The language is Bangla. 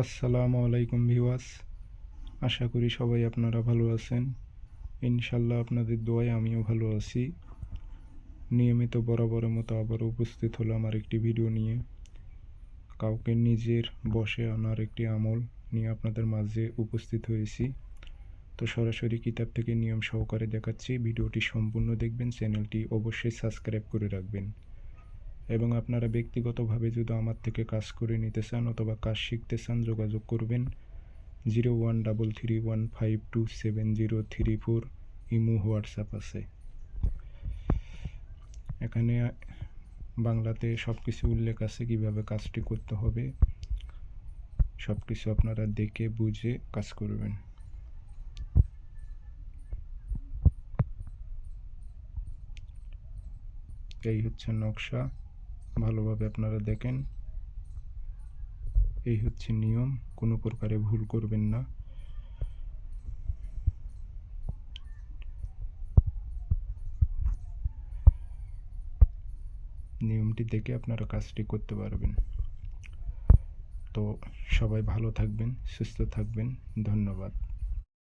আসসালামু আলাইকুম ভিওয়াস আশা করি সবাই আপনারা ভালো আছেন। ইনশাল্লাহ আপনাদের দোয়ায় আমিও ভালো আছি। নিয়মিত বরাবরের মতো আবার উপস্থিত হলো আমার একটি ভিডিও নিয়ে। কাউকে নিজের বসে আনার একটি আমল নিয়ে আপনাদের মাঝে উপস্থিত হয়েছি। তো সরাসরি কিতাব থেকে নিয়ম সহকারে দেখাচ্ছি। ভিডিওটি সম্পূর্ণ দেখবেন, চ্যানেলটি অবশ্যই সাবস্ক্রাইব করে রাখবেন। এবং আপনারা ব্যক্তিগতভাবে যদি আমার থেকে কাজ করে নিতে চান অথবা কাজ শিখতে চান, যোগাযোগ করবেন zero one double three one five two seven zero three four imo WhatsApp আছে। এখানে বাংলাতে সব কিছু উল্লেখ আছে কীভাবে কাজটি করতে হবে। সব কিছু আপনারা দেখে, বুঝে কাজ করবেন। এই হচ্ছে নকশা। ভালোভাবে আপনারা দেখেন। এই হচ্ছে নিয়ম, কোনো প্রকারে ভুল করবেন না। নিয়মটি দেখে আপনারা কাজটি করতে পারবেন। তো সবাই ভালো থাকবেন, সুস্থ থাকবেন। ধন্যবাদ।